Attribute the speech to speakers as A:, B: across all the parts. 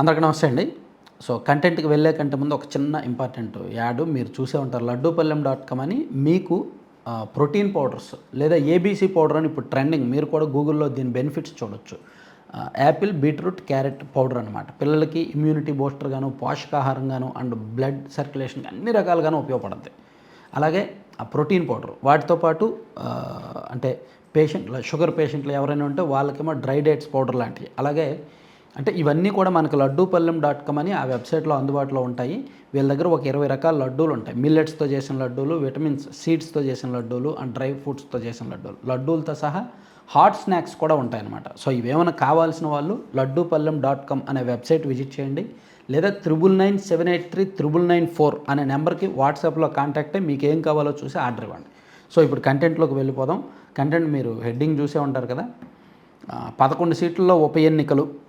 A: అందరికీ నమస్తే అండి. సో కంటెంట్కి వెళ్ళే కంటే ముందు ఒక చిన్న ఇంపార్టెంట్ యాడ్ మీరు చూసే ఉంటారు లడ్డూపల్లెం డాట్ కామ్ అని. మీకు ప్రోటీన్ పౌడర్స్ లేదా ఏబీసీ పౌడర్ అని ఇప్పుడు ట్రెండింగ్. మీరు కూడా గూగుల్లో దీని బెనిఫిట్స్ చూడొచ్చు. యాపిల్ బీట్రూట్ క్యారెట్ పౌడర్ అనమాట పిల్లలకి ఇమ్యూనిటీ బూస్టర్గాను పోషకాహారంగాను అండ్ బ్లడ్ సర్క్యులేషన్ అన్ని రకాలుగాను ఉపయోగపడుతుంది అలాగే ఆ ప్రోటీన్ పౌడర్ వాటితో పాటు అంటే పేషెంట్లు షుగర్ పేషెంట్లు ఎవరైనా ఉంటే వాళ్ళకేమో డ్రై డేట్స్ పౌడర్ లాంటివి. అలాగే అంటే ఇవన్నీ కూడా మనకు లడ్డూపల్లెం డాట్ కామ్ అని ఆ వెబ్సైట్లో అందుబాటులో ఉంటాయి. వీళ్ళ దగ్గర ఒక ఇరవై రకాల లడ్డూలు ఉంటాయి. మిల్లెట్స్తో చేసిన లడ్డూలు విటమిన్స్ సీడ్స్తో చేసిన లడ్డూలు అండ్ డ్రై ఫ్రూట్స్తో చేసిన లడ్డూలు. లడ్డూలతో సహా హాట్ స్నాక్స్ కూడా ఉంటాయన్నమాట. సో ఇవేమైనా కావాల్సిన వాళ్ళు లడ్డూపల్లెం డాట్ కామ్ అనే వెబ్సైట్ విజిట్ చేయండి. లేదా triple nine seven eight three triple nine four అనే నెంబర్కి వాట్సాప్లో కాంటాక్ట్ అయ్యి మీకు ఏం కావాలో చూసి ఆర్డర్ ఇవ్వండి. సో ఇప్పుడు కంటెంట్లోకి వెళ్ళిపోదాం. కంటెంట్ మీరు హెడ్డింగ్ చూసే ఉంటారు కదా. పదకొండు సీట్లలో ఉప ఎన్నికలు.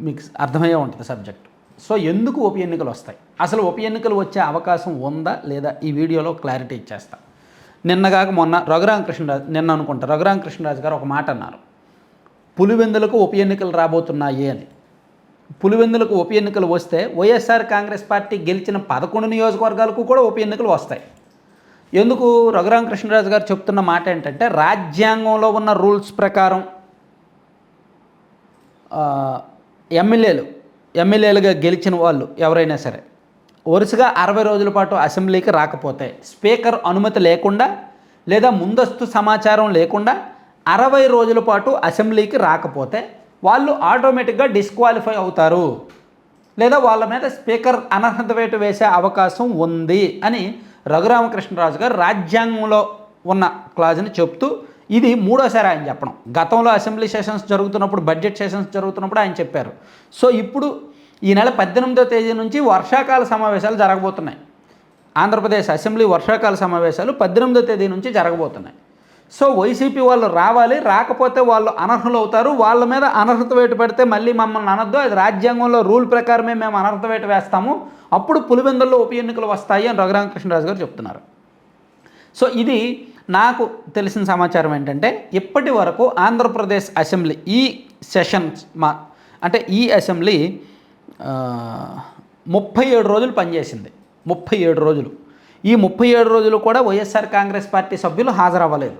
A: మీకు అర్థమయ్యే ఉంటుంది సబ్జెక్ట్. సో ఎందుకు ఉప ఎన్నికలు వస్తాయి? అసలు ఉప ఎన్నికలు వచ్చే అవకాశం ఉందా లేదా ఈ వీడియోలో క్లారిటీ ఇచ్చేస్తా. నిన్నగాక మొన్న రఘురామకృష్ణరాజు నిన్న అనుకుంటా రఘురామకృష్ణరాజు గారు ఒక మాట అన్నారు. పులివెందులకు ఉప ఎన్నికలు రాబోతున్నాయి అని. పులివెందులకు ఉప ఎన్నికలు వస్తే వైఎస్ఆర్ కాంగ్రెస్ పార్టీ గెలిచిన పదకొండు నియోజకవర్గాలకు కూడా ఉప ఎన్నికలు వస్తాయి. ఎందుకు రఘురామకృష్ణరాజు గారు చెప్తున్న మాట ఏంటంటే రాజ్యాంగంలో ఉన్న రూల్స్ ప్రకారం ఎమ్మెల్యేలు ఎమ్మెల్యేలుగా గెలిచిన వాళ్ళు ఎవరైనా సరే వరుసగా అరవై రోజుల పాటు అసెంబ్లీకి రాకపోతే స్పీకర్ అనుమతి లేకుండా లేదా ముందస్తు సమాచారం లేకుండా అరవై రోజుల పాటు అసెంబ్లీకి రాకపోతే వాళ్ళు ఆటోమేటిక్గా డిస్క్వాలిఫై అవుతారు. లేదా వాళ్ళ మీద స్పీకర్ అనర్హత వేటు వేసే అవకాశం ఉంది అని రఘురామకృష్ణరాజు గారు రాజ్యాంగంలో ఉన్న క్లాజ్ని చెప్తూ ఇది మూడోసారి ఆయన చెప్పడం. గతంలో అసెంబ్లీ సెషన్స్ జరుగుతున్నప్పుడు బడ్జెట్ సెషన్స్ జరుగుతున్నప్పుడు ఆయన చెప్పారు. సో ఇప్పుడు ఈ నెల పద్దెనిమిదో తేదీ నుంచి వర్షాకాల సమావేశాలు జరగబోతున్నాయి. ఆంధ్రప్రదేశ్ అసెంబ్లీ వర్షాకాల సమావేశాలు పద్దెనిమిదో తేదీ నుంచి జరగబోతున్నాయి. సో వైసీపీ వాళ్ళు రావాలి రాకపోతే వాళ్ళు అనర్హులు అవుతారు. వాళ్ళ మీద అనర్హత వేటు పెడితే మళ్ళీ మమ్మల్ని అనద్దు. అది రాజ్యాంగంలో రూల్ ప్రకారమే మేము అనర్హత వేటు వేస్తాము. అప్పుడు పులివెందుల్లో ఉప ఎన్నికలు వస్తాయి అని రఘురామకృష్ణరాజు గారు చెప్తున్నారు. సో ఇది నాకు తెలిసిన సమాచారం ఏంటంటే ఇప్పటి వరకు ఆంధ్రప్రదేశ్ అసెంబ్లీ ఈ సెషన్స్ మా అంటే ఈ అసెంబ్లీ ముప్పై ఏడు రోజులు పనిచేసింది. ముప్పై ఏడు రోజులు. ఈ ముప్పై ఏడు రోజులు కూడా వైఎస్ఆర్ కాంగ్రెస్ పార్టీ సభ్యులు హాజరవ్వలేదు.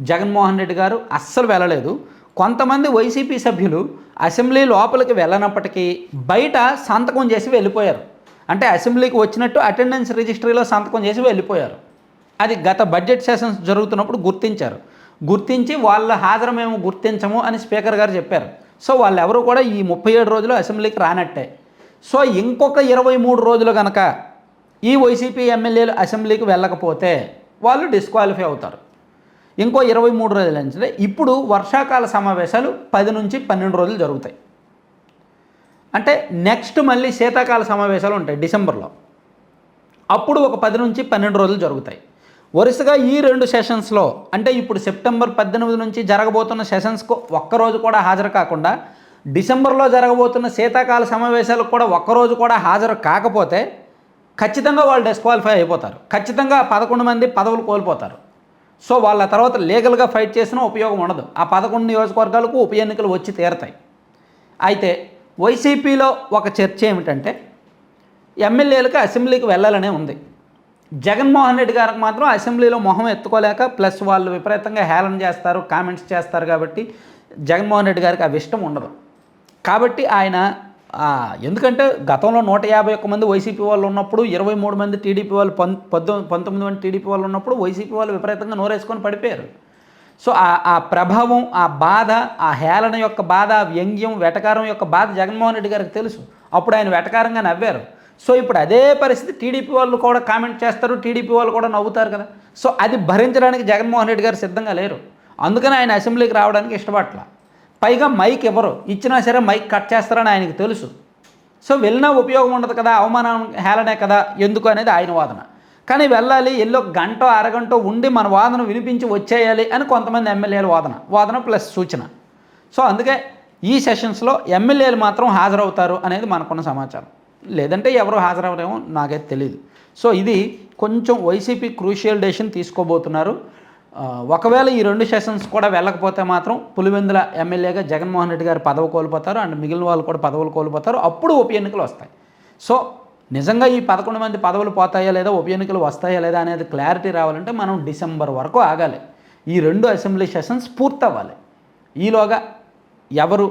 A: జగన్మోహన్ రెడ్డి గారు అస్సలు వెళ్ళలేదు. కొంతమంది వైసీపీ సభ్యులు అసెంబ్లీ లోపలికి వెళ్ళనప్పటికీ బయట సంతకం చేసి వెళ్ళిపోయారు. అంటే అసెంబ్లీకి వచ్చినట్టు అటెండెన్స్ రిజిస్ట్రీలో సంతకం చేసి వెళ్ళిపోయారు. అది గత బడ్జెట్ సెషన్స్ జరుగుతున్నప్పుడు గుర్తించారు. గుర్తించి వాళ్ళ హాజరు మేము గుర్తించము అని స్పీకర్ గారు చెప్పారు. సో వాళ్ళు ఎవరు కూడా ఈ ముప్పై ఏడు రోజులు అసెంబ్లీకి రానట్టే. సో ఇంకొక ఇరవై మూడు రోజులు కనుక ఈ వైసీపీ ఎమ్మెల్యేలు అసెంబ్లీకి వెళ్ళకపోతే వాళ్ళు డిస్క్వాలిఫై అవుతారు. ఇంకో ఇరవై మూడు రోజులు నుంచి ఇప్పుడు వర్షాకాల సమావేశాలు పది నుంచి పన్నెండు రోజులు జరుగుతాయి. అంటే నెక్స్ట్ మళ్ళీ శీతాకాల సమావేశాలు ఉంటాయి డిసెంబర్లో. అప్పుడు ఒక పది నుంచి పన్నెండు రోజులు జరుగుతాయి. వరుసగా ఈ రెండు సెషన్స్లో అంటే ఇప్పుడు సెప్టెంబర్ పద్దెనిమిది నుంచి జరగబోతున్న సెషన్స్కు ఒక్కరోజు కూడా హాజరు కాకుండా డిసెంబర్లో జరగబోతున్న శీతాకాల సమావేశాలకు కూడా ఒక్కరోజు కూడా హాజరు కాకపోతే ఖచ్చితంగా వాళ్ళు డిస్క్వాలిఫై అయిపోతారు. ఖచ్చితంగా పదకొండు మంది పదవులు కోల్పోతారు. సో వాళ్ళ తర్వాత లీగల్గా ఫైట్ చేసినా ఉపయోగం ఉండదు. ఆ పదకొండు నియోజకవర్గాలకు ఉప ఎన్నికలు వచ్చి తీరతాయి. అయితే వైసీపీలో ఒక చర్చ ఏమిటంటే ఎమ్మెల్యేలకు అసెంబ్లీకి వెళ్ళాలనే ఉంది. జగన్మోహన్ రెడ్డి గారికి మాత్రం అసెంబ్లీలో మొహం ఎత్తుకోలేక ప్లస్ వాళ్ళు విపరీతంగా హేళన చేస్తారు కామెంట్స్ చేస్తారు కాబట్టి జగన్మోహన్ రెడ్డి గారికి అవి ఇష్టం ఉండదు. కాబట్టి ఆయన ఎందుకంటే గతంలో నూట యాభై ఒక్క మంది వైసీపీ వాళ్ళు ఉన్నప్పుడు ఇరవై మూడు మంది టీడీపీ వాళ్ళు పం పద్దెనిమిది పంతొమ్మిది మంది టీడీపీ వాళ్ళు ఉన్నప్పుడు వైసీపీ వాళ్ళు విపరీతంగా నోరేసుకొని పడిపోయారు. సో ఆ ఆ ప్రభావం ఆ బాధ ఆ హేళన యొక్క బాధ వ్యంగ్యం వెటకారం యొక్క బాధ జగన్మోహన్ రెడ్డి గారికి తెలుసు. అప్పుడు ఆయన వెటకారంగా నవ్వారు. సో ఇప్పుడు అదే పరిస్థితి టీడీపీ వాళ్ళు కూడా కామెంట్ చేస్తారు టీడీపీ వాళ్ళు కూడా నవ్వుతారు కదా. సో అది భరించడానికి జగన్మోహన్ రెడ్డి గారు సిద్ధంగా లేరు. అందుకని ఆయన అసెంబ్లీకి రావడానికి ఇష్టపడట్ల. పైగా మైక్ ఇవ్వరు ఇచ్చినా సరే మైక్ కట్ చేస్తారని ఆయనకు తెలుసు. సో వెళ్ళినా ఉపయోగం ఉండదు కదా అవమానం హేళనే కదా ఎందుకు అనేది ఆయన వాదన. కానీ వెళ్ళాలి ఎల్లో గంట అరగంట ఉండి మన వాదన వినిపించి వచ్చేయాలి అని కొంతమంది ఎమ్మెల్యేల వాదన. వాదన ప్లస్ సూచన. సో అందుకే ఈ సెషన్స్లో ఎమ్మెల్యేలు మాత్రం హాజరవుతారు అనేది మనకున్న సమాచారం. లేదంటే ఎవరు హాజరవరేమో నాకైతే తెలియదు సో ఇది కొంచెం వైసీపీ క్రూషియల్ డెసిషన్ తీసుకోబోతున్నారు. ఒకవేళ ఈ రెండు సెషన్స్ కూడా వెళ్ళకపోతే మాత్రం పులివెందుల ఎమ్మెల్యేగా జగన్మోహన్ రెడ్డి గారు పదవి కోల్పోతారు అండ్ మిగిలిన వాళ్ళు కూడా పదవులు కోల్పోతారు. అప్పుడు ఉప ఎన్నికలు వస్తాయి. సో నిజంగా ఈ పదకొండు మంది పదవులు పోతాయా లేదా ఉప ఎన్నికలు వస్తాయా లేదా అనేది క్లారిటీ రావాలంటే మనం డిసెంబర్ వరకు ఆగాలి. ఈ రెండు అసెంబ్లీ సెషన్స్ పూర్తవ్వాలి. ఈలోగా ఎవరు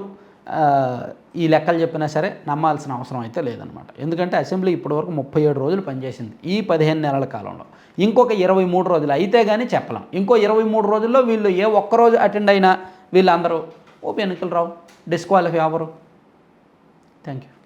A: ఈ లెక్కలు చెప్పినా సరే నమ్మాల్సిన అవసరం అయితే లేదనమాట ఎందుకంటే అసెంబ్లీ ఇప్పటివరకు ముప్పై ఏడు రోజులు పనిచేసింది ఈ పదిహేను నెలల కాలంలో. ఇంకొక ఇరవై మూడు రోజులు అయితే కానీ చెప్పలేం. ఇంకో ఇరవై మూడు రోజుల్లో వీళ్ళు ఏ ఒక్కరోజు అటెండ్ అయినా వీళ్ళందరూ ఉప ఎన్నికలు రావు డిస్క్వాలిఫై అవ్వరు. Thank you